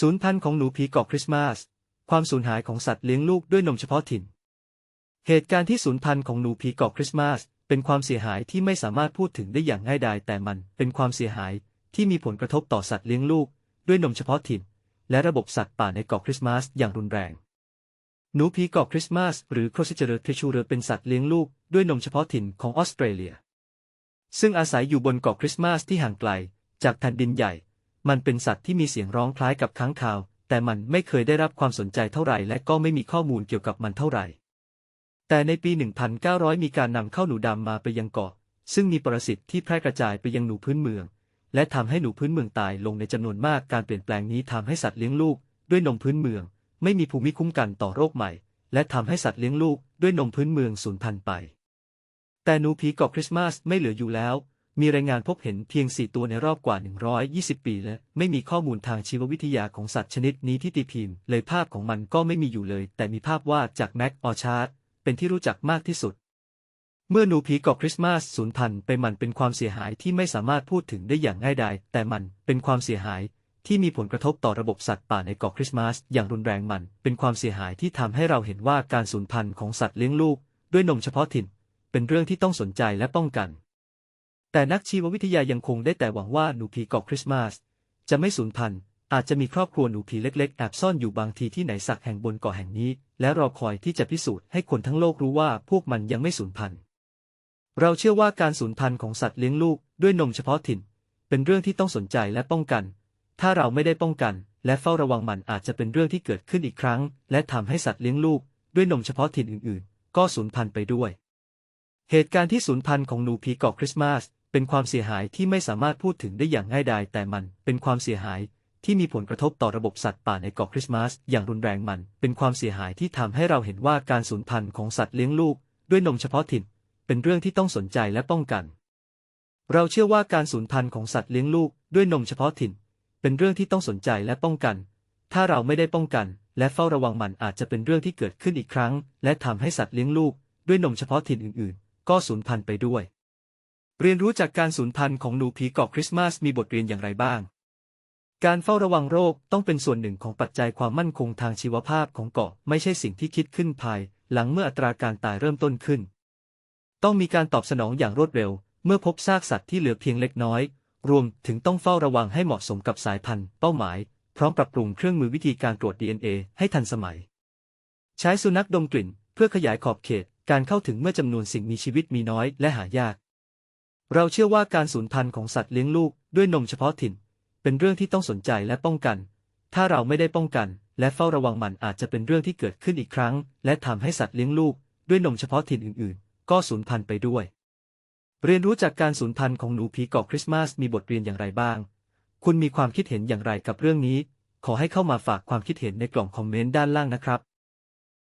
ศูนย์พันธุ์ของหนูผีเกาะคริสต์มาส ความสูญหายของสัตว์เลี้ยงลูกด้วยนมเฉพาะถิ่น เหตุการณ์ที่สูญพันธุ์ของหนูผีเกาะคริสต์มาสเป็นความเสียหายที่ไม่สามารถพูดถึงได้อย่างง่ายดายแต่มันเป็นความเสียหายที่มีผลกระทบต่อสัตว์เลี้ยงลูก ด้วยนมเฉพาะถิ่น และระบบสัตว์ป่าในเกาะคริสต์มาสอย่างรุนแรง หนูผีเกาะคริสต์มาสหรือโครซิเจเรทริชูเรเป็นสัตว์เลี้ยงลูกด้วยนมเฉพาะถิ่นของออสเตรเลีย ซึ่งอาศัยอยู่บนเกาะคริสต์มาสที่ห่างไกล จากแผ่นดินใหญ่ มันเป็นสัตว์ที่มีเสียงร้องคล้ายกับค้างคาว แต่มันไม่เคยได้รับความสนใจเท่าไหร่และก็ไม่มีข้อมูลเกี่ยวกับมันเท่าไหร่ แต่ในปี 1900 มีการนำเข้าหนูดำมาไปยังเกาะ ซึ่งมีปรสิตที่แพร่กระจายไปยังหนูพื้นเมือง และทำให้หนูพื้นเมืองตายลงในจำนวนมาก การเปลี่ยนแปลงนี้ทำให้สัตว์เลี้ยงลูกด้วยนมพื้นเมือง ไม่มีภูมิคุ้มกันต่อโรคใหม่ และทำให้สัตว์เลี้ยงลูกด้วยนมพื้นเมืองสูญพันธุ์ไป แต่หนูผีเกาะคริสต์มาสไม่เหลืออยู่แล้ว มีรายงานพบเห็นเพียง 4 ตัวในรอบกว่า 120 ปีและ ไม่มีข้อมูลทางชีววิทยาของสัตว์ชนิดนี้ที่ตีพิมพ์ เลยภาพของมันก็ไม่มีอยู่เลย แต่มีภาพวาดจากแม็กออชาร์ดเป็นที่รู้จักมากที่สุด เมื่อหนูผีเกาะคริสต์มาสสูญพันธุ์ไปมันเป็นความเสียหายที่ไม่สามารถพูดถึงได้อย่างง่ายดายแต่มันเป็นความเสียหายที่มีผลกระทบต่อระบบสัตว์ป่าในเกาะคริสต์มาสอย่างรุนแรงมัน เป็นความเสียหายที่ทำให้เราเห็นว่าการสูญพันธุ์ของสัตว์เลี้ยงลูก ด้วยนมเฉพาะถิ่น เป็นเรื่องที่ต้องสนใจและป้องกัน แต่นักชีววิทยายังคงได้แต่หวังว่าหนูผีเกาะคริสต์มาสจะไม่สูญพันธุ์ อาจจะมีครอบครัวหนูผีเล็กๆ แอบซ่อนอยู่บางทีที่ไหนสักแห่งบนเกาะแห่งนี้ และรอคอยที่จะพิสูจน์ให้คนทั้งโลกรู้ว่าพวกมันยังไม่สูญพันธุ์ เราเชื่อว่าการสูญพันธุ์ของสัตว์เลี้ยงลูกด้วยนมเฉพาะถิ่น เป็นเรื่องที่ต้องสนใจและป้องกัน ถ้าเราไม่ได้ป้องกัน และเฝ้าระวังมันอาจจะเป็นเรื่องที่เกิดขึ้นอีกครั้ง และทำให้สัตว์เลี้ยงลูกด้วยนมเฉพาะถิ่นอื่น ๆ ก็สูญพันธุ์ไปด้วย เหตุการณ์ที่สูญพันธุ์ของหนูผีเกาะคริสต์มาส เป็นความเสียหายที่ไม่สามารถพูดถึงได้อย่างง่ายดายแต่มันเป็นความเสียหายที่มีผลกระทบต่อระบบสัตว์ป่าในเกาะคริสต์มาสอย่างรุนแรงมัน เป็นความเสียหายที่ทำให้เราเห็นว่าการสูญพันธุ์ของสัตว์เลี้ยงลูก ด้วยนมเฉพาะถิ่น เป็นเรื่องที่ต้องสนใจและป้องกัน เราเชื่อว่าการสูญพันธุ์ของสัตว์เลี้ยงลูกด้วยนมเฉพาะถิ่น เป็นเรื่องที่ต้องสนใจและป้องกัน ถ้าเราไม่ได้ป้องกัน และเฝ้าระวังมันอาจจะเป็นเรื่องที่เกิดขึ้นอีกครั้ง และทำให้สัตว์เลี้ยงลูก ด้วยนมเฉพาะถิ่นอื่น ๆ ก็สูญพันธุ์ไปด้วย เรียนรู้จากการสูญพันธุ์ของหนูผีเกาะคริสต์มาสมีบทเรียนอย่างไรบ้าง การเฝ้าระวังโรคต้องเป็นส่วนหนึ่งของปัจจัยความมั่นคงทางชีวภาพของเกาะไม่ใช่สิ่งที่คิดขึ้นภาย หลังเมื่ออัตราการตายเริ่มต้นขึ้น ต้องมีการตอบสนองอย่างรวดเร็ว เมื่อพบซากสัตว์ที่เหลือเพียงเล็กน้อย รวมถึงต้องเฝ้าระวังให้เหมาะสมกับสายพันธุ์ เป้าหมาย พร้อมปรับปรุงเครื่องมือวิธีการตรวจ DNA ให้ทันสมัย ใช้สุนัขดมกลิ่น เพื่อขยายขอบเขตการเข้าถึงเมื่อจำนวนสิ่งมีชีวิตมีน้อยและหายาก เราเชื่อว่าการสูญพันธุ์ของสัตว์เลี้ยงลูกด้วยนมเฉพาะถิ่น เป็นเรื่องที่ต้องสนใจและป้องกัน ถ้าเราไม่ได้ป้องกัน และเฝ้าระวังมันอาจจะเป็นเรื่องที่เกิดขึ้นอีกครั้ง และทำให้สัตว์เลี้ยงลูกด้วยนมเฉพาะถิ่นอื่นๆ ก็สูญพันธุ์ไปด้วย เรียนรู้จากการสูญพันธุ์ของหนูผีเกาะคริสต์มาสมีบทเรียนอย่างไรบ้าง คุณมีความคิดเห็นอย่างไรกับเรื่องนี้ ขอให้เข้ามาฝากความคิดเห็นในกล่องคอมเมนต์ด้านล่างนะครับ